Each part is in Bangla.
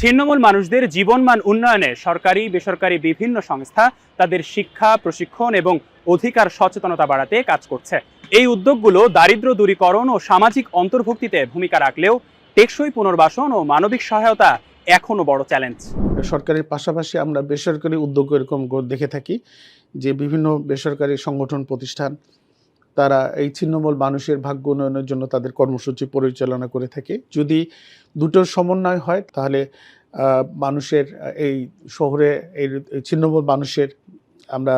ছিন্নমূল মানুষদের জীবনমান উন্নয়নে সরকারি, বেসরকারি বিভিন্ন সংস্থা তাদের শিক্ষা, প্রশিক্ষণ এবং অধিকার সচেতনতা বাড়াতে কাজ করছে। এই উদ্যোগগুলো দারিদ্র দূরীকরণ ও সামাজিক অন্তর্ভুক্তিতে ভূমিকা রাখলেও টেকসই পুনর্বাসন ও মানবিক সহায়তা এখনও বড় চ্যালেঞ্জ। সরকারের পাশাপাশি আমরা বেসরকারি উদ্যোগ এরকম দেখে থাকি যে বিভিন্ন বেসরকারি সংগঠন, প্রতিষ্ঠান তারা এই ছিন্নমূল মানুষের ভাগ্য উন্নয়নের জন্য তাদের কর্মসূচি পরিচালনা করে থাকে। যদি দুটোর সমন্বয় হয়, তাহলে মানুষের এই শহরে, এই ছিন্নমূল মানুষের আমরা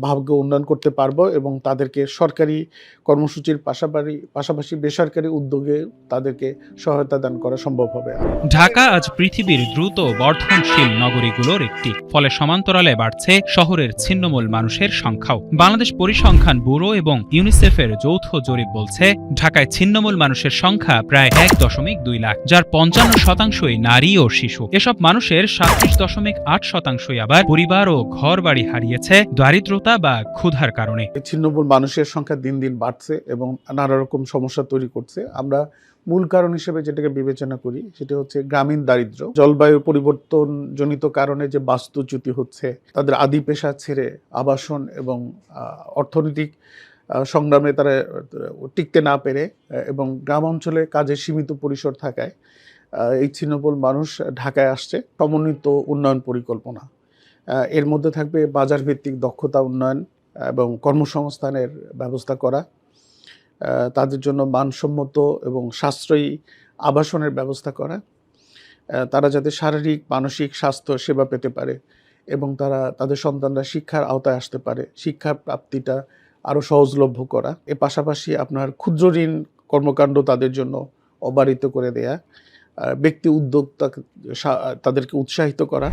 ভাগ্য উন্নয়ন করতে পারব এবং তাদেরকে সরকারি কর্মসূচির পাশাপাশি পাশাপাশি বেসরকারি উদ্যোগে তাদেরকে সহায়তা দান করা সম্ভব হবে। ঢাকা আজ পৃথিবীর দ্রুত বর্ধনশীল নগরীগুলোর একটি। ফলে সমান্তরালে বাড়ছে শহরের ছিন্নমূল মানুষের সংখ্যাও। বাংলাদেশ পরিসংখ্যান ব্যুরো এবং ইউনিসেফের যৌথ জরিপ বলছে, ঢাকায় ছিন্নমূল মানুষের সংখ্যা প্রায় এক দশমিক দুই লাখ, যার পঞ্চান্ন শতাংশই নারী ও শিশু। এসব মানুষের সাতত্রিশ দশমিক আট শতাংশই আবার পরিবার ও ঘর বাড়ি হারিয়েছে। দারিদ্রতা বা ক্ষুধার কারণে। ছিন্নমূল মানুষের সংখ্যা দিন দিন বাড়ছে এবং নানা রকম সমস্যা তৈরি করছে। আমরা মূল কারণ হিসেবে যেটাকে বিবেচনা করি, সেটা হচ্ছে গ্রামীণ দারিদ্র্য জলবায়ু পরিবর্তন জনিত কারণে যে বাস্তুচ্যুতি হচ্ছে, তাদের আদি পেশা ছেড়ে আবাসন এবং অর্থনৈতিক সংগ্রামে তারা টিকতে না পেরে এবং গ্রাম অঞ্চলে কাজের সীমিত পরিসর থাকায় এই ছিন্নমূল মানুষ ঢাকায় আসছে। সমন্বিত উন্নয়ন পরিকল্পনা। এর মধ্যে থাকবে বাজার ভিত্তিক দক্ষতা উন্নয়ন এবং কর্মসংস্থানের ব্যবস্থা করা তাদের জন্য মানসম্মত এবং সাশ্রয়ী আবাসনের ব্যবস্থা করা তারা যাতে শারীরিক, মানসিক স্বাস্থ্য সেবা পেতে পারে এবং তারা, তাদের সন্তানরা শিক্ষার আওতায় আসতে পারে, শিক্ষার প্রাপ্তিটা আরও সহজলভ্য করা। এর পাশাপাশি আপনার ক্ষুদ্র ঋণ কর্মকাণ্ড তাদের জন্য অবারিত করে দেয়া ব্যক্তি উদ্যোক্তা তাদেরকে উৎসাহিত করা।